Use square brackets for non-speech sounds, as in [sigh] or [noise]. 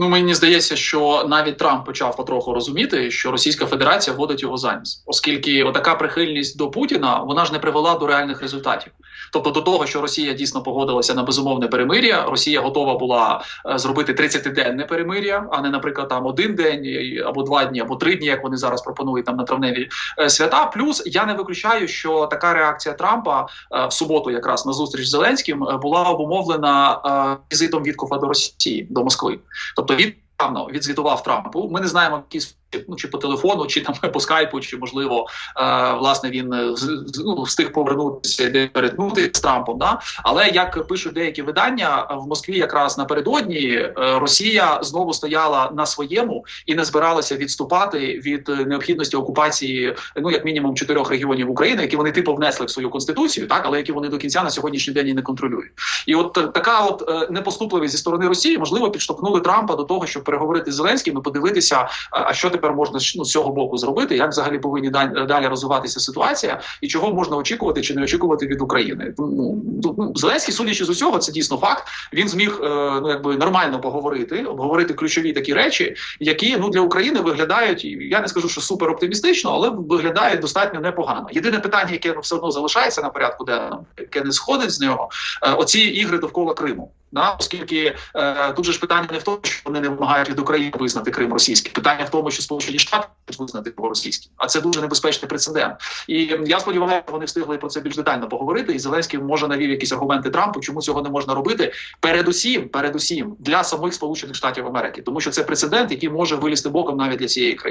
Ну мені здається, що навіть Трамп почав потроху розуміти, що Російська Федерація вводить його за ніс, оскільки отака прихильність до Путіна вона ж не привела до реальних результатів. Тобто до того, що Росія дійсно погодилася на безумовне перемир'я, Росія готова була е, зробити 30-денне перемир'я, а не, наприклад, там один день або два дні, або три дні, як вони зараз пропонують там на травневі е, свята. Плюс я не виключаю, що така реакція Трампа е, в суботу, якраз на зустріч з Зеленським, була обумовлена візитом Віткофа до Росії до Москви. Тобто він явно відзвітував Трампу. Ми не знаємо, які ну чи по телефону, чи там [laughs] по скайпу, чи можливо е, власне він е, ну, встиг повернутися де перетнути з Трампом. Да? Але як пишуть деякі видання, в Москві якраз напередодні е, Росія знову стояла на своєму і не збиралася відступати від е, необхідності окупації, ну як мінімум чотирьох регіонів України, які вони типу внесли в свою конституцію, так але які вони до кінця на сьогоднішній день і не контролюють. І от е, така от е, непоступливість зі сторони Росії можливо підштовхнули Трампа до того, щоб переговорити з Зеленським і подивитися, а що тепер можна ну, з цього боку зробити, як взагалі повинні да- далі розвиватися ситуація, і чого можна очікувати чи не очікувати від України. Ну, ну, Зеленський, судячи з усього, це дійсно факт. Він зміг е, ну якби нормально поговорити, обговорити ключові такі речі, які ну для України виглядають. Я не скажу, що супер оптимістично, але виглядають достатньо непогано. Єдине питання, яке ну, все одно залишається на порядку денному, яке не сходить з нього, е, оці ігри довкола Криму. Да, оскільки е, тут же ж питання не в тому, що вони не вимагають від України визнати Крим російським. Питання в тому, що Сполучені Штати визнати його російським, а це дуже небезпечний прецедент. І я сподіваюся, вони встигли про це більш детально поговорити. І Зеленський може навів якісь аргументи Трампу, чому цього не можна робити. Передусім, передусім для самих Сполучених Штатів Америки, тому що це прецедент, який може вилізти боком навіть для цієї країни.